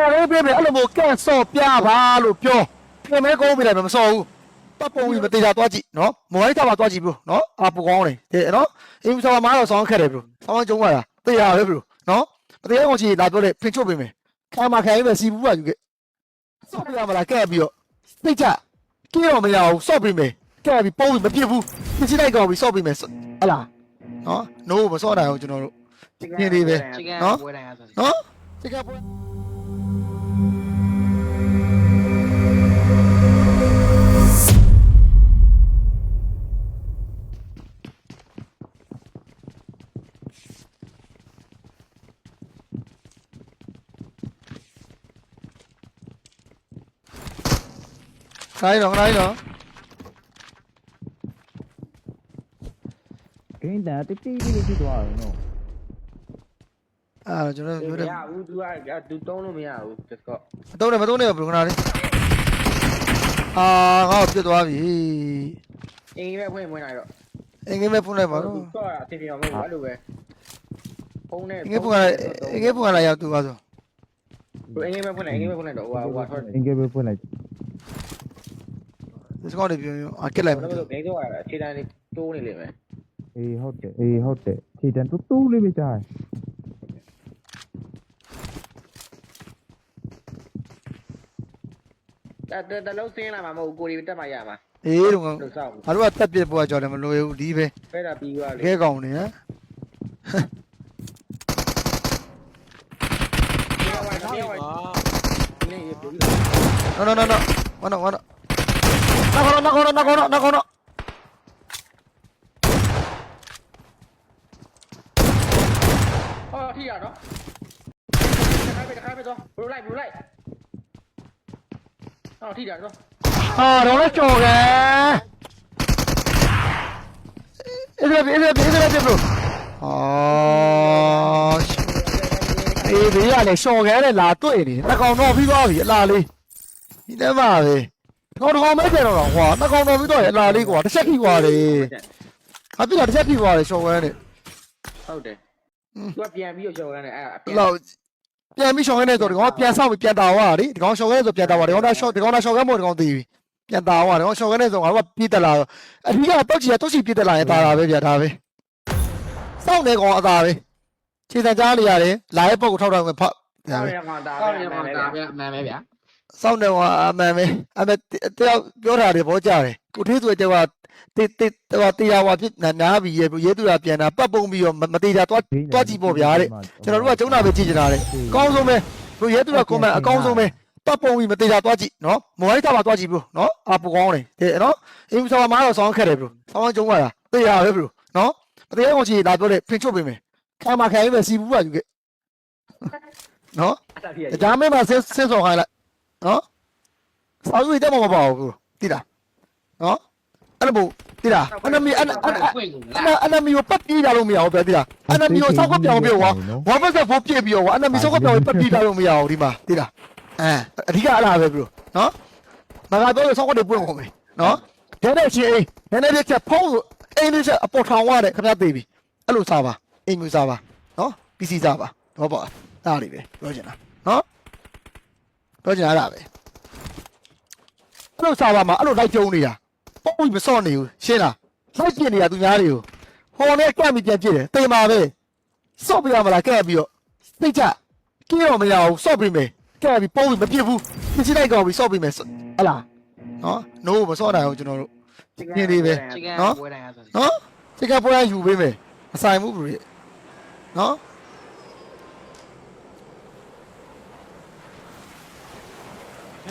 စော်လေးပေးမယ်အဲ့လိုမျိုးကန့်စော့ပြပါလို့ပြောပြင်မဲကုန်းပြလိုက်မယ်မစော်ဘူးပတ်ပုံကြီးမသေးတာသွားကြည့်နော်မဝိုင်းထားပါသွားကြည့်ဘလို့နော်အာပူကောင်းတယ်တဲ့နော်အင်းဆောင်းမားတော့ဆောင်းခက်တယ်ဘလို့ဆောင်းကျုံးရတာတေးရပဲဘလို့နော်မသေးကောင်ကြီးလာပြောတယ်ဖင်ချုပ်ပေးမယ်ခံမခံရမယ်စီဘူးပါယူခဲ့စော့ပြရမလားကဲပြီးတော့သိကြကြည့်တော့မရဘူးစော့ပေးမယ်ကဲပြီးပုံပြီးမပြစ်ဘူးပြစ်ချိလိုက်ကောင်ပြီးစော့ပေးမယ်ဟလားနော်နိုးမစော့နိုင်အောင်ကျွန်တော်တို့ညနေပဲ chicken နော်ပွဲတိုင်းဆိုနော်တက ယ်ပွဲခိုင်းတော့ခိုင်းတော့ဂိမ်းတန်တိတိလေးလေးဖြစ်သွားတယ်နော်အဲ့ဒါကျွန်တော်မပြောတယ်ရဘူး तू က तू တုံးလို့မရဘူး Discord မတုံးနဲ့မတုံးနဲ့ဘယ်လိုခဏလေးအာငါ့ကိုပြတ်သွားပြီအင်းပဲဖွင့်ဖွင့်လိုက်တော့အင်္ဂိမဲ့ဖုန်းလိုက်ပါတော့သူတော့အတင်ပြအောင်မဟုတ်ဘူးအဲ့လိုပဲဖုန်းနဲ့အင်္ဂိဖုန်းကလည်းအင်္ဂိဖုန်းကလည်းရောက်သူပါဆိုအင်းပဲဖွင့်လိုက်အင်းပဲဖွင့်လိုက်တော့ဟိုဟိုထွက်တယ်အင်္ဂလိပ်ပဲဖွင့်လိုက်ဒီ စကောင်းနေပြောရင်အကက်လိုက်မယ်ဘယ်လိုဂိမ်းတော့အခြေတန်းလေးတိုးနေလိမ့်မယ်အေးဟုတ်တယ်အေးဟုတ်တယ်ခြေတန်းတူတူလေးပဲကြားတယ်အဲ့တလုံးစင်းလာမှာမဟုတ်ကိုရီတက်မှရမှာအေးတော့ငါလို့စောက်ဘူးတို့ကတက်ပြစ်ပေါ်ကြော်တယ်မလွယ်ဘူးဒီပဲဖဲတာပြီးသွားလေခဲကောင်နေဟမ်မြေဝိုင်းမြေဝိုင်းနေရပြီ no no no no ဝနဝန နာကောနာကောနာကောနာကောနာဟောထိရတော့တခါပဲတခါပဲတော့ဘလူးလိုက်ဘလူးလိုက်ဟောထိရတော့ဟာတော့လည်းကြော်တယ်အဲ့ဒါအဲ့ဒါအဲ့ဒါအဲ့ဒါဘလို့ဟာအေးဘေးကလည်းရှော်ခဲနဲ့လာတွေ့နေနှကောင်တော့ပြီးသွားပြီအလားလေးဒီထဲမှာပဲ ကောင်တော်မဲကြတော့တော့ဟွာနှကောင်တော်ပြီးတော့အလားလေးကွာတစ်ချက်ထိကွာလေဟာပြတာတစ်ချက်ထိကွာလေရှော်ခဲနဲ့ဟုတ်တယ်သူကပြန်ပြီးတော့ကြော်ရတယ်အဲ့ဘလောက်ပြန်ပြီးရှော်ခဲနဲ့ဆိုဒီကောင်ပြန်ဆောက်ပြီးပြန်တာသွားတာလေဒီကောင်ရှော်ခဲနဲ့ဆိုပြန်တာသွားဒီကောင်ကရှော့ဒီကောင်ကရှော်ခဲမို့ဒီကောင်တည်ပြီပြန်တာသွားဒီကောင်ရှော်ခဲနဲ့ဆိုငါတို့ကပြေးတက်လာတော့အဓိကတော့ချီကတော့ချီပြေးတက်လာရင်တာတာပဲဗျာဒါပဲစောင့်နေကောင်အသာပဲခြေစံကြားနေရတယ်လာရဲ့ပုတ်ကိုထောက်ထောက်ဝင်ဖတ်ကောဒါင်းပဲရမှာဒါကောပဲင်းရမှာဒါပဲအမှန်ပဲဗျာ စောင့်နေကောင်အမှန်ပဲအမေတယောက်ပြောတာတွေဘောကြတယ်ကိုသေးဆိုတဲ့ကတေတေဟိုတရားဝါဖြစ်နားပြီးရဲရဲသူကပြန်တာပတ်ပုံပြီးတော့မသေးတာသွားသွားကြည့်ပေါ့ဗျာတဲ့ကျွန်တော်တို့ကကျုံနာပဲကြည့်ကြတာတဲ့အကောင်းဆုံးပဲတို့ရဲသူကကွန်မန့်အကောင်းဆုံးပဲပတ်ပုံပြီးမသေးတာသွားကြည့်နော်မဝိုင်းထားပါသွားကြည့်ဘလို့နော်အာပူကောင်းတယ်တဲ့နော်အင်းဆောင်းမားတော့ဆောင်းခက်တယ်ဘလို့ဆောင်းကျုံးရတာတေးရပဲဘလို့နော်မသေးကောင်ကြီးလာပြောတယ်ဖင်ချုပ်ပေးမယ်ခံမခံရမယ်စီဘူးပါယူခဲ့နော်အတားဖြစ်ရဒါမဲမှာဆင်းဆင်းဆောင်ခိုင်းလိုက် နော်ဆောင်းကြီးတက်မမပါဘူးတိလားနော်အဲ့လိုတိလားအနမီအနအနပွင့်ကုန်အနလားအနမီကိုပတ်ပြေးကြလို့မရဘူးပြတိလားအနမီကိုဆောက်ကပြောင်းပြောင်းဝါဝါပတ်ဆက်ဖို့ပြည့်ပြီးတော့ဝါအနမီဆောက်ကပြောင်းပတ်ပြေးကြလို့မရဘူးဒီမှာတိလားအဲအဓိကအဲ့ဒါပဲဘလို့နော်မကတော့ဆောက်ကနေပွင့်ကုန်မယ်နော်ဒဲတဲ့ချင်းအိမ်နည်းနည်းလေးချက်ဖုံးအိမ်လေးချက်အပေါ်ထောင်ရတဲ့ခင်ဗျားသိပြီအဲ့လိုစားပါအိမ်မျိုးစားပါနော်ပစ္စည်းစားပါတော့ပါဒါလေးပဲပြောချင်တာနော် ပြောချင်တာအဲ့ဒါပဲအဲ့လိုစားပါမှာအဲ့လိုလိုက်ကျုံနေတာပုံပြီးမစော့နေဘူးရှင်းလားလိုက်ပြနေတာသူများတွေကိုဟောနဲ့ကန့်ပြီးပြန်ပြစ်တယ်တိမ်ပါပဲစော့ပြရမလားကဲပြီးတော့သိကြကြည့်တော့မရဘူးစော့ပြီးမယ်ကဲပြီးပုံပြီးမပြစ်ဘူးပြစ်ချိလိုက်ကောင်ပြီးစော့ပြီးမယ်ဟလားနော်နိုးမစော့နိုင်အောင်ကျွန်တော်တို့ chicken နော်ပွဲတိုင်းဆိုနော်စိတ်ကပွဲယူပေးမယ်မဆိုင်ဘူးဘရီနော်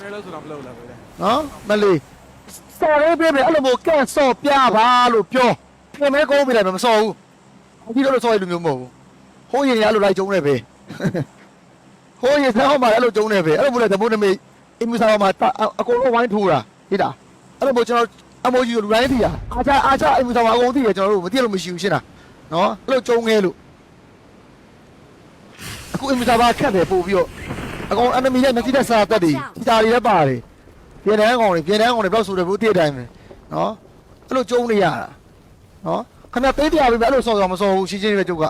ခင်းလို့ဆိုတော့မလုပ်လာဘူးလေနော်မလေးစော်ရေးပေးမယ်အဲ့လိုမျိုးကဲစော့ပြပါလို့ပြောပြင်မဲကုန်းပြလိုက်မယ်မစော်ဘူးအခုတော့စော်ရလူမျိုးမဟုတ်ဘူးဟိုးရင်ရအဲ့လိုလိုက်ကျုံနေပဲဟိုးရင်ဆောင်းမှာအဲ့လိုကျုံနေပဲအဲ့လိုမျိုးလေတမိုးနမိတ်အင်းမစားမှာအကုန်လုံးဝိုင်းထိုးတာဟိတာအဲ့လိုမျိုးကျွန်တော်အမိုးကြီးလူတိုင်းသိတာအားချအားချအင်းမစားမှာအကုန်သိတယ်ကျွန်တော်တို့မသိလို့မရှိဘူးရှင်းတာနော်အဲ့လိုကျုံငဲလို့အခုအင်းမစားမှာခက်တယ်ပို့ပြီးတော့ အကောင် enemy ရဲ့မသိတဲ့စာတက်တွေဒီတာတွေလည်းပါတယ်ပြင်တန်းကောင်တွေပြင်တန်းကောင်တွေဘယ်လောက်ဆိုတယ်ဘုသိတဲ့အတိုင်းပဲနော်အဲ့လိုကျုံနေရတာနော်ခင်ဗျပေးပြပေးမယ်အဲ့လိုစော်စော်မစော်ဘူးရှင်းရှင်းလေးပဲကျုပ်က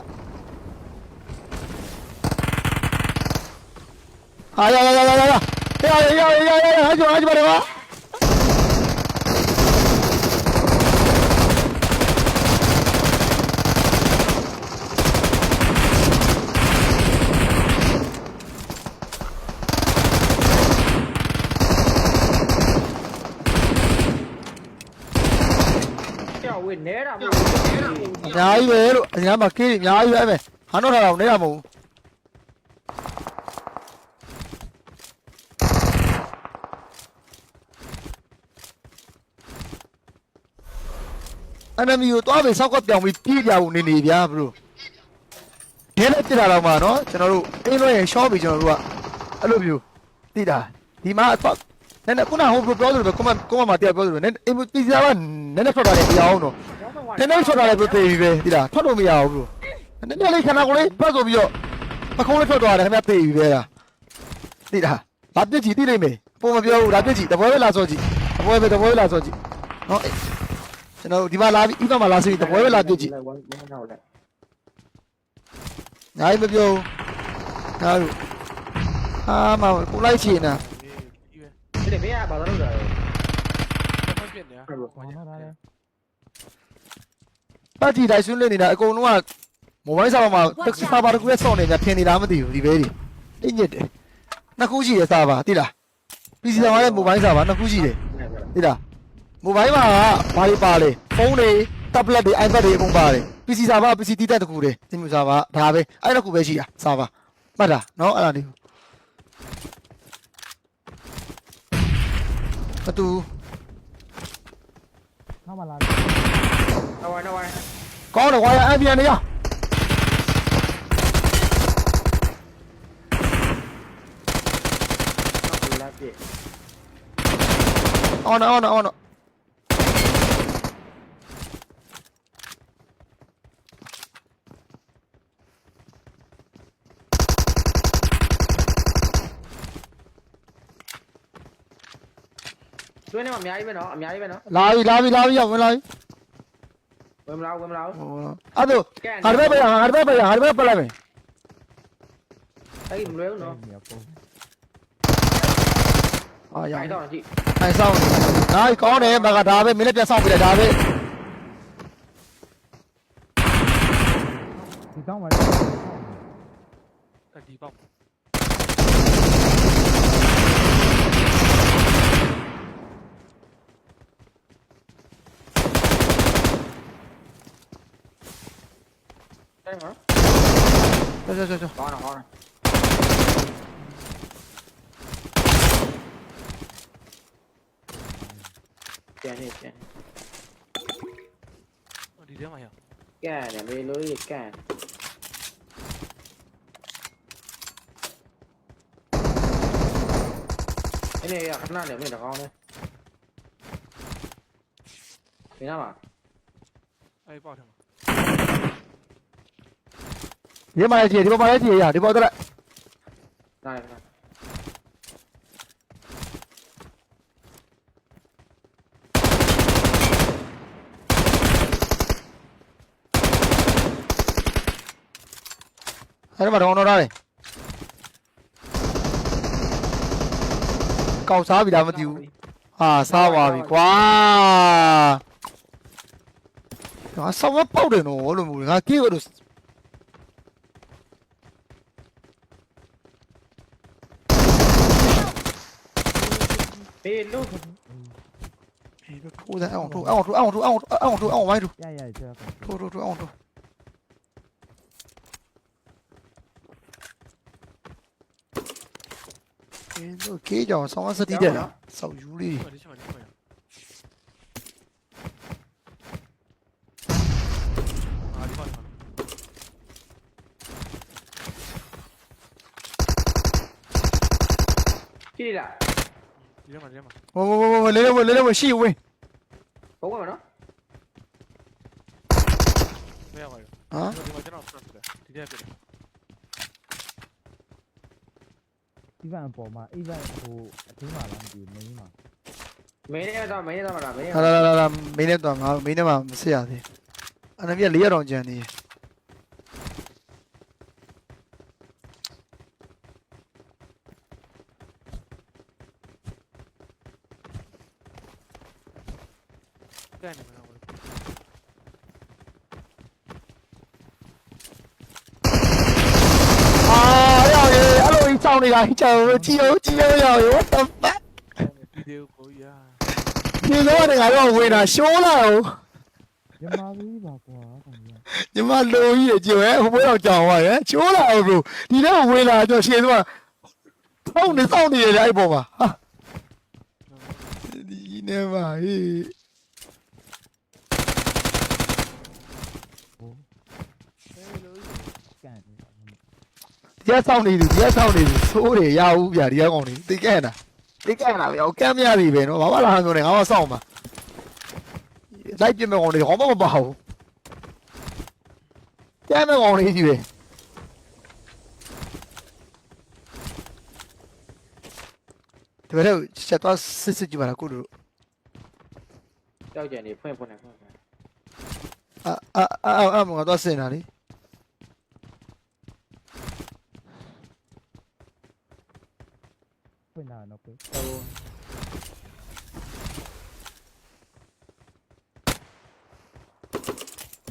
ဟာရရရရရရရရရရရဟာကျော်ဟာကျော်ပါတော့ ကြောက်ဝေးနဲတာမ အ များကြီးပဲလို့အများမှာကေးအများကြီးပဲအဲ့မဲ့ဟာတော့ထားတော့နေတာမဟုတ်ဘူးအနမီကိုတွားပြီးဆောက်ကပြောင်းပြီးပြေးကြဘူးနေနေဗျာဘလို့ဒီနေ့ပြတာတော့မှာနော်ကျွန်တော်တို့အင်းလွှဲရင်ရှော့ပြီးကျွန်တော်တို့ကအဲ့လိုမျိုးတိတာဒီမှာတော့နည်းနည်းခုနဟိုပြောလို့ပဲကွန်မကွန်မမှာတရားပြောလို့ပဲနည်းအင်ပီဇာကနည်းနည်းထွက်တာလေတရားအောင်တော့ နည်းနည်းထွက်လာတယ်ပြောသေးပြီပဲဒီလားထွက်လို့မရဘူးဘလို့နည်းနည်းလေးခဏကိုလေးပတ်ဆိုပြီးတော့ပခုံးလေးထွက်သွားတယ်ခင်ဗျသေးပြီပဲလားဒီလားလာပြစ်ကြည့်သိလိမ့်မယ်ပုံမပြောဘူးလာပြစ်ကြည့်တပွဲပဲလာစောကြည့်တပွဲပဲတပွဲပဲလာစောကြည့်နော်အေးကျွန်တော်ဒီမှာလာပြီးဥပမာလာစီတပွဲပဲလာပြစ်ကြည့်ဝမ်းဝမ်းတော့လဲညာကြီးမပြောဘူးညာတို့ဟာမကိုလိုက်ချင်တာအေးပဲဒီမေးကဘာလို့လဲဘာမှပြစ်နေရဟောထားတယ် ပတ်ကြည့်တိုင်းဆွနေနေတာအကုန်လုံးကမိုဘိုင်းစာပေါ်မှာစာပါတကူနဲ့စောင့်နေတာဖင်နေတာမသိဘူးဒီပဲဒီတိညစ်တယ်နှစ်ခုရှိတယ်စာပါသိလား PC စာပါနဲ့မိုဘိုင်းစာပါနှစ်ခုရှိတယ် သိလားမိုဘိုင်းမှာကဘာတွေပါလဲဖုန်းတွေ tablet တွေ iPad တွေအကုန်ပါတယ် PC စာပါ PC တီးတက်တခုတယ်သင်မျိုးစာပါဒါပဲအဲ့တစ်ခုပဲရှိတာစာပါမှတ်တာနော်အဲ့ဒါလေးအတူ เข้ามาล าတော့ဝိုင်းတော့ဝိုင်းကောင်းတယ်ဝါရအပြန်နေရတော့လာပြည့်အော်နော်အော်နော်အော်နော်တွင်းထဲမှာအများကြီးပဲနော်အများကြီးပဲနော်လာပြီလာပြီလာပြီရောက်ဝင်လာပြီ ဝင်မလားဝင်မလား အဲ့တော့ဟာ Scan တစ်ပတ်ပဲဟာတစ်ပတ်ပဲဟာတစ်ပတ်ပတ်လိုက်မယ်အဲ့ဒီမလွယ်ဘူးနော်ဟာရအောခိုင်င်တော့ကြည့်ထိုင်ဆောင်ဒါကောင်းတယ်ဘာကဒါပဲမင်းလည်းပြန်ဆောင်ပြလိုက်ဒါပဲဒီကောင်းပါလေဒီပေါက် Đây hả? Rồi rồi rồi rồi. Có rồi, có rồi. Chạy đi, chạy. Đi đứa mày hả? Cả này mới lối gì cả. Cái này khả năng để mình được không đây? Thế nào à? Ê, bỏ thằng. င်းတော့ကောင်းတယ်မင်းလားအဲ့ပေါက်ထဲမှာဒီမှာလည်းကြည့်ဒီပေါ်မှာလည်းကြည့်ရဒီပေါ်တော့နားရနားအဲ့ဒီမှာတော့တော့ရတယ်ကောက်စားပြီလားမသိဘူးဟာစားပါပြီကွာငါဆောင်းမပေါက်တယ်နော်လို့မျိုးငါကေးလို့ 没人弄。哎，这兔子按我住，按我住，按我住，按我住，按我住，按我歪住。住住住，按我住。哎，这 K 角上万是低点，少油嘞。Get it out. ဒီထဲမှာဒီထဲမှာဟိုဟိုဟိုဟိုလေးလေးဝင်လေးလေးဝင်ရှိဝင်ဘုံကမနော်မရပါဘူးဟမ်ဒီမှာကျွန်တော်ဆက်ပြတယ်ဒီထဲပြတယ်ဒီဘန်ပေါ်မှာအိဗန်ဟိုအထင်းမှာလားမသိဘူးမင်းမှာမင်းနဲ့တော့မင်းနဲ့တော့မလားမင်းနဲ့ဟာလာလာလာမင်းနဲ့တော့ငါမင်းနဲ့မှမဆက်ရသေးဘူးအနမီက၄00တောင်ကျန်သေးတယ် ကဲနေမှာတော့အာရောက်ရေအဲ့လိုကြီးစောင်းနေတာကြောက်ကြည့်အောင်ကြည့်အောင်ရောက်ရေ what the fuck ဒီဒေကိုရဒီလိုနေငါတော့ဝင်တာရှိုးလာအောင်ရမာကြီးပါကွာကောင်ကြီးညီမလိုကြီးရကြည့်ရဲဟိုဘက်တော့ကြောင်သွားရချိုးလာအောင်လို့ဒီတော့ဝင်လာတော့ရှင်းသွားထောင်းနေစောင်းနေရတယ်အဲ့ပေါ်မှာဟာဒီနေပါဟေး ကန်နေတာ ဒီကစောင်းနေသူဒီကစောင်းနေသူသိုးတယ်ရဘူးဗျာဒီကကောင်နေသိကဲ့နာသိကဲ့နာဗျာကမ်းမရပြီပဲနော်ဘာမှလာဟန်ပြောနေငါမစောင်းပါလိုက်ပြမဲ့ကောင်တွေဟောမမပါဘူးကမ်းမဲ့ကောင်တွေကြီးပဲဒီဘက်တော့ချက်တော့စစ်စစ်ကြည့်ပါလားကိုတို့ကြောက်ကြံနေဖွင့်ဖွင့်နေဖွင့်ဖွင့်အာအာအာအာမငါတော့စင်တာလေ ဖွင့်လာတော့ကိုဟို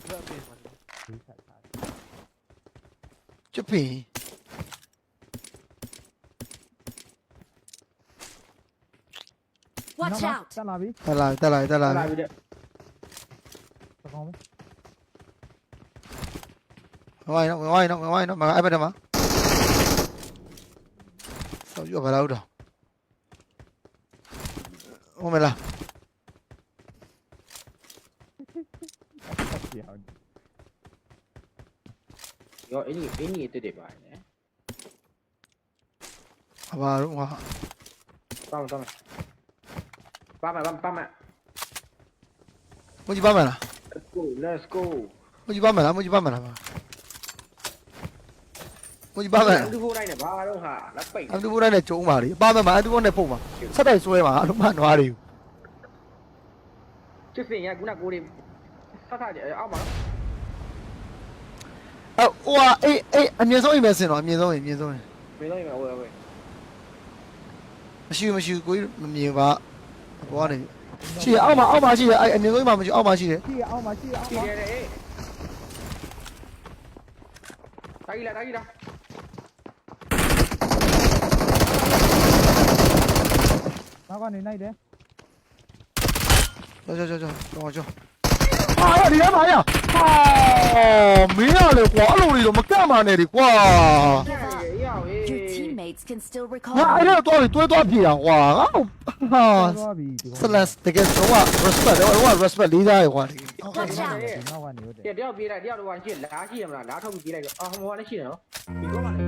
ပြတ်ပြင်မှာဒီဆက်ထားကျွတ်ပင် Watch out! တက်လာပြီတက်လာတက်လာတက်လာလာပြီတဲ့သကောင်းပဲဝိုင်းတော့ဝိုင်းတော့ဝိုင်း တော့မအဲ့ဘက်တည်းမှာဆောက်ရပါလားတော့ဟိုမလားတက်ပြအောင်ရောအင်းကြီးအင်းကြီးတက်တယ်ပါနေဘာတော့ဟာတောင်းတောင်းပါမပါပါမ မကြီးပါမလား let's go let's go မကြီးပါမလားမကြီးပါမလားမ ကြီးပါမလားဒီဖိုးတိုင်းနဲ့ဘာတော့ဟာလက်ပိတ်အတူတူနဲ့ကျုံးပါလေပါမမှာအတူတူနဲ့ဖုတ်ပါဆက်တိုက်ဆွဲပါအလုံးမနွားတွေချစ်စင်ရခုနကိုတွေဆက်ထားကြအောက်မှာအဲ့ဟိုဟာအေးအေးအမြင်ဆုံးအိမ်ပဲစင်တော့အမြင်ဆုံးအိမ်အမြင်ဆုံးအိမ်မင်းတို့ရမယ်ဝယ်ဝယ်မရှိဘူးမရှိဘူးကိုကြီးမမြင်ပါဘောကနေရှိရအောက်မှာအောက်မှာရှိရအဲ့အမြင်ဆုံးအိမ်မှာမရှိအောက်မှာရှိတယ်ရှိရအောင်မရှိရအောင်ကြည့်ရတယ်အေးတိုင်းလာတိုင်းလာ နောက်ကနေလိုက်တယ်ကြောကြောကြောကြောကြောကြောဟာရဒီမှာရဟာမင်းရလေကွာအဲ့လိုတွေတော့မကန့်ပါနဲ့ဒီကွာအေးရောက်အေး Your teammates can still ငါ recall. အဲ့တော့တွားပြီးတွဲတွားပြေတာကွာငါဟာသွားပြီဒီဆလန်တကယ်တော့ respect တော့ respect လေးစားရကွာဒီ Watch out! ဒီနောက်ကနေဟုတ်တယ် တယောက်ပြေးလိုက်တယောက်တော့ရှိလားရှိရမလားလားထုတ်ပြီးပြေးလိုက်တော့အော်ဟိုကလည်းရှိတယ်နော်ဒီကောင်က